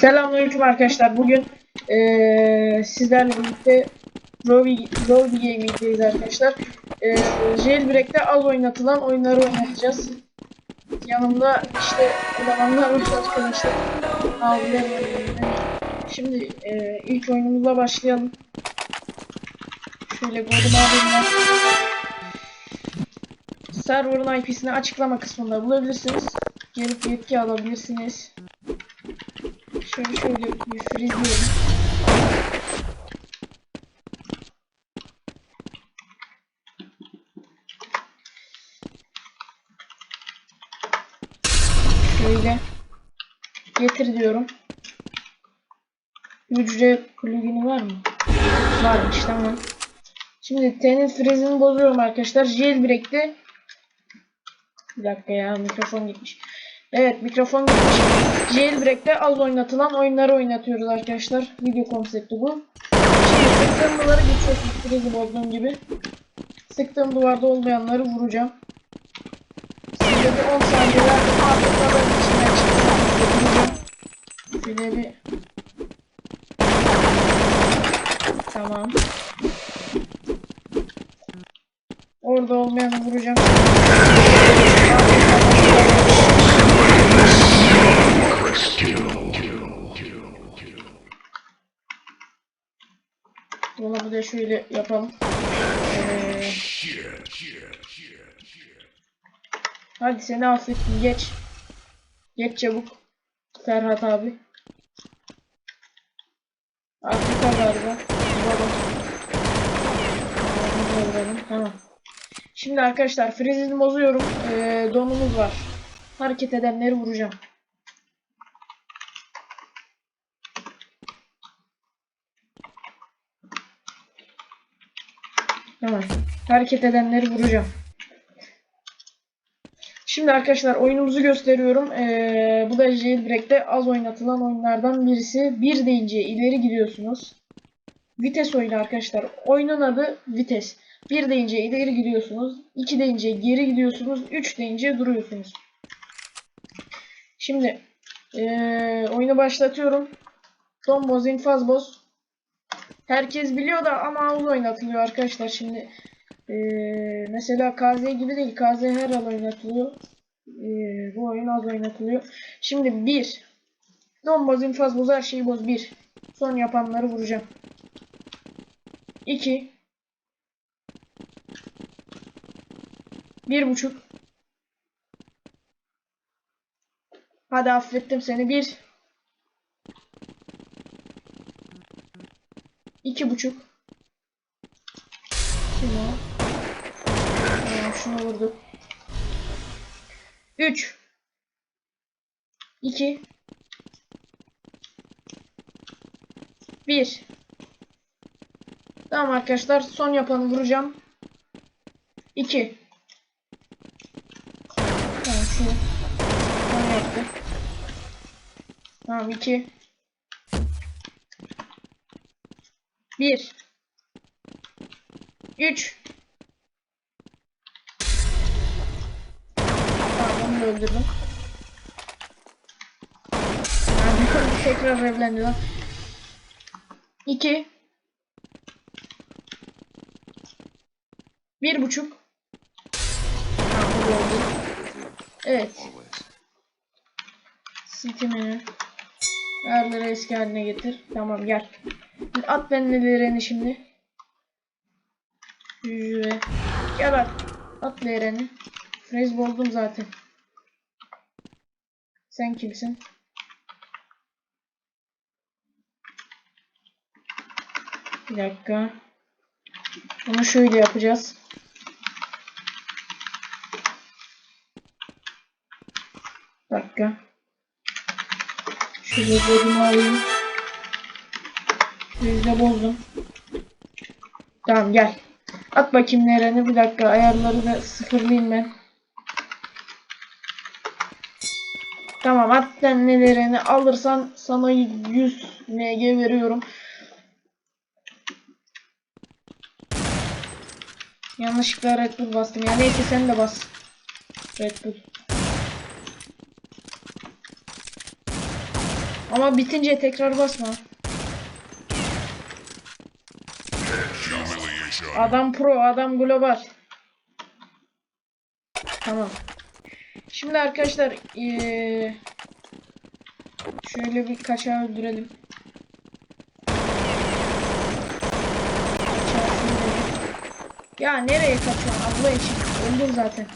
Selamünaleyküm arkadaşlar. Bugün eee sizlerle birlikte Rovi Rovi Gaming'deyiz arkadaşlar. Eee Jailbreak'te az oynatılan oyunları oynatacağız. Yanımda işte elemanlar var arkadaşlar. Abiler. Şimdi eee, ilk oyunumuzla başlayalım. Şöyle kodum alayım Server'ın IP'sini açıklama kısmında bulabilirsiniz. Gelip yetki alabilirsiniz. Şöyle şöyle bir freezeleyelim. Şöyle getir diyorum. Hücre plugini var mı? Varmış tamam. Şimdi Tenant Freeze'ini bozuyorum arkadaşlar. Jailbreak'te bir dakika ya mikrofon gitmiş. Evet mikrofon. Jailbreak'te az oynatılan oyunları oynatıyoruz arkadaşlar. Video konsepti bu. Sıktığım duvarı geçiyorsunuz. Freeze'i bozduğum gibi. Sıktığım duvarda olmayanları vuracağım. Size bir 10 saniye verdim. Artık duvarın içinden çıktım. Şöyle bir... Tamam. Orada olmayanı vuracağım. Da şöyle yapalım. Ee, hadi seni affettim geç. Geç çabuk. Ferhat abi. Afrika galiba. Vuralım. Tamam. Şimdi arkadaşlar freeze'ini bozuyorum. Ee, donumuz var. Hareket edenleri vuracağım. Tamam. Hareket edenleri vuracağım. Şimdi arkadaşlar oyunumuzu gösteriyorum. Ee, bu da Jailbreak'te az oynatılan oyunlardan birisi. Bir deyince ileri gidiyorsunuz. Vites oyunu arkadaşlar. Oyunun adı Vites. Bir deyince ileri gidiyorsunuz. iki deyince geri gidiyorsunuz. Üç deyince duruyorsunuz. Şimdi ee, oyunu başlatıyorum. Son boz, infaz boz. Herkes biliyor da ama az oynatılıyor arkadaşlar. Şimdi ee, mesela KZ gibi değil. KZ her an oynatılıyor. Ee, bu oyun az oynatılıyor. Şimdi 1. Don boz, infaz boz, her şeyi boz. 1. Son yapanları vuracağım. 2. Bir buçuk. Hadi affettim seni. Bir. İki buçuk. Şunu. Tamam, şunu vurduk. Üç. İki. Bir. Tamam arkadaşlar son yapanı vuracağım. İki. Tamam şu. Son yaptı. Tamam iki. Bir. Üç. Tamam onu öldürdüm. Yani tekrar evlendi lan. İki. Bir buçuk. Evet. Steam'ini ayarları eski haline getir. Tamam gel. At benimlerini şimdi. Hücre. Gel at. At leğeni. Freeze bozdum zaten. Sen kimsin? Bir dakika. Bunu şöyle yapacağız. Bir dakika. Şöyle bölümü alayım. Yüzde bozdum. Tamam gel. At bakayım nereni. Bir dakika ayarları da sıfırlayayım ben. Tamam at sen nereni alırsan sana 100 MG veriyorum. Yanlışlıkla Red Bull bastım ya. Neyse sen de bas. Red Bull. Ama bitince tekrar basma. Adam pro, adam global. Tamam. Şimdi arkadaşlar eee, şöyle bir kaçağı öldürelim. Ya nereye kaçıyorsun abla için? Öldüm zaten.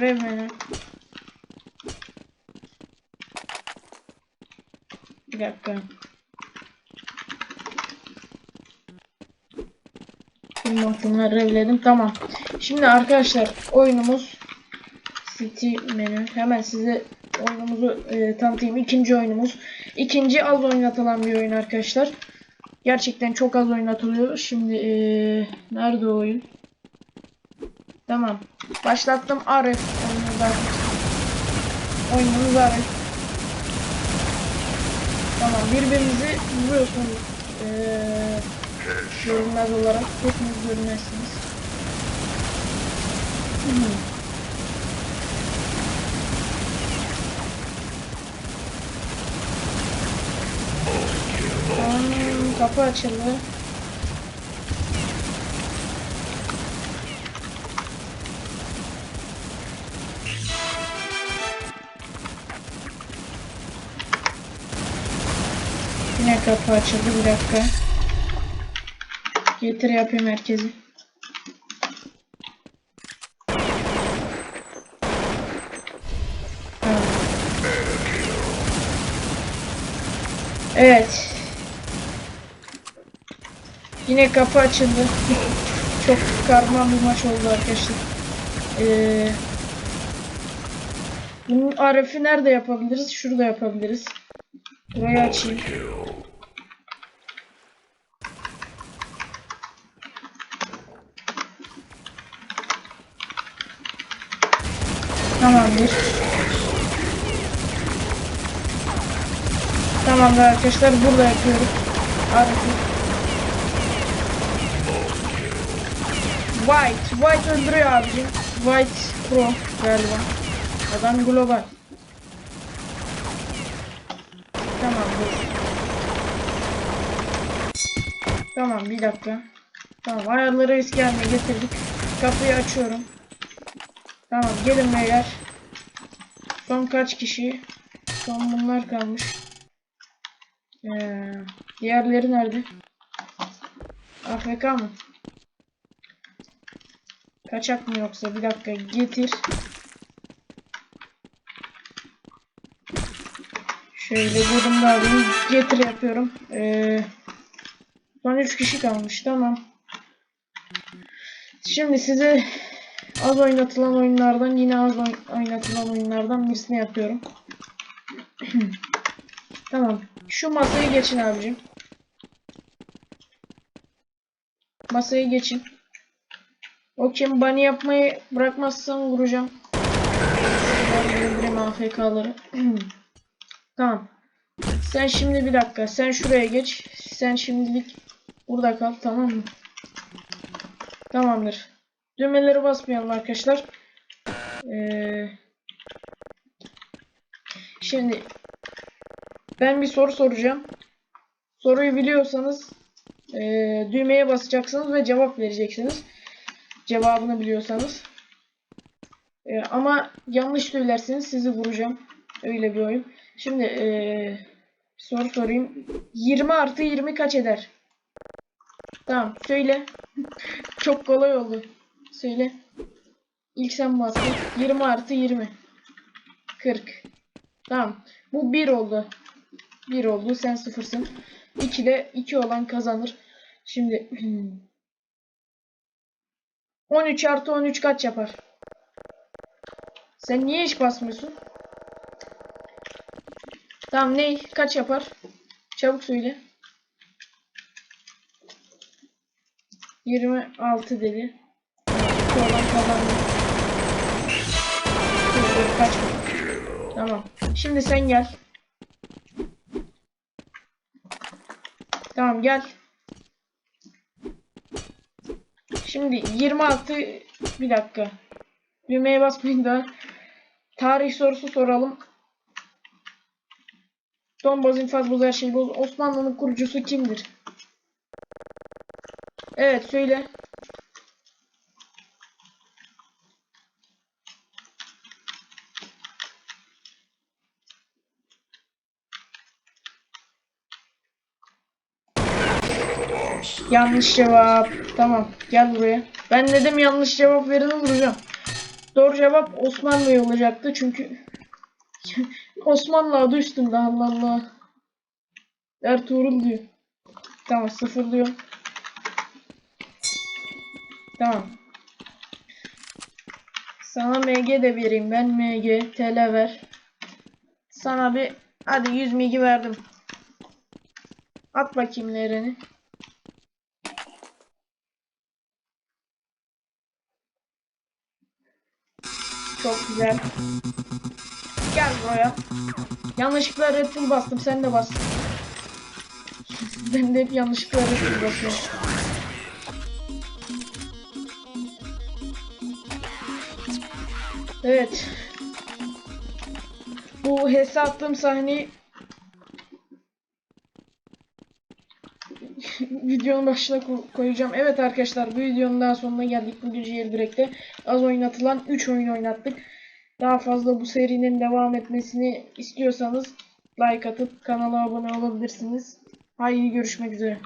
Ver beni. Bir dakika. Altınları revledim. Tamam. Şimdi arkadaşlar oyunumuz City menü. Hemen size oyunumuzu e, tanıtayım. İkinci oyunumuz. İkinci az oynatılan bir oyun arkadaşlar. Gerçekten çok az oynatılıyor. Şimdi e, nerede o oyun? Tamam. Başlattım Arif oyunumuzu arkadaşlar. Oyunumuz Arif. Birbirinizi vuruyorsunuz. Ee, görünmez olarak. Hepiniz görünmezsiniz. Hmm. Kapı açıldı. Yine kapı açıldı bir dakika. Getir yapayım herkesi. Evet. Yine kapı açıldı. Çok karman bir maç oldu arkadaşlar. Ee, bunun Arif'i nerede yapabiliriz? Şurada yapabiliriz. Burayı açayım. Tamamdır. Tamamdır arkadaşlar burada yapıyoruz. Arif'i. White. White öldürüyor abicim. White Pro galiba. Adam global. Tamam dur. Tamam bir dakika. Tamam ayarları eski getirdik. Kapıyı açıyorum. Tamam gelin beyler. Son kaç kişi? Son bunlar kalmış. Ee, diğerleri nerede? AFK mı? Kaçak mı yoksa? Bir dakika getir. Şöyle durumda alayım. Getir yapıyorum. Ee, son 3 kişi kalmış. Tamam. Şimdi size az oynatılan oyunlardan yine az oyn- oynatılan oyunlardan birisini yapıyorum. tamam. Şu masayı geçin abicim. Masayı geçin. O kim bunny yapmayı bırakmazsan vuracağım. Öldüreyim AFK'ları. tamam. Sen şimdi bir dakika. Sen şuraya geç. Sen şimdilik burada kal. Tamam mı? Tamamdır. Düğmeleri basmayalım arkadaşlar. Ee, şimdi ben bir soru soracağım. Soruyu biliyorsanız ee, düğmeye basacaksınız ve cevap vereceksiniz. Cevabını biliyorsanız. Ee, ama yanlış söylerseniz sizi vuracağım. Öyle bir oyun. Şimdi bir soru sorayım. 20 artı 20 kaç eder? Tamam söyle. Çok kolay oldu. Söyle. İlk sen bastın. 20 artı 20. 40. Tamam. Bu 1 oldu. 1 oldu. Sen sıfırsın. 2 de 2 olan kazanır. Şimdi 13 artı 13 kaç yapar? Sen niye hiç basmıyorsun? Tamam ne? Kaç yapar? Çabuk söyle. 26 dedi. İki olan kazandı. Dur. Tamam. Şimdi sen gel. Tamam gel. Şimdi 26 bir dakika. Düğmeye basmayın da. Tarih sorusu soralım. Don boz infaz boz her şey boz. Osmanlı'nın kurucusu kimdir? Evet söyle. Yanlış cevap. Tamam. Gel buraya. Ben dedim yanlış cevap vereni vuracağım. Doğru cevap Osmanlı olacaktı çünkü Osmanlı adı üstünde Allah Allah. Ertuğrul diyor. Tamam sıfırlıyorum. Tamam. Sana MG de vereyim ben MG TL ver. Sana bir hadi 100 MG verdim. At bakayım lerini. Çok güzel. Gel buraya. Yanlışlıkla Bull bastım. Sen de bas. ben de hep yanlışlıkla Bull basıyorum. Evet. Bu hesaplım sahneyi videonun başına ko- koyacağım. Evet arkadaşlar bu videonun daha sonuna geldik. Bugün Jailbreak'te az oynatılan 3 oyun oynattık. Daha fazla bu serinin devam etmesini istiyorsanız like atıp kanala abone olabilirsiniz. Haydi görüşmek üzere.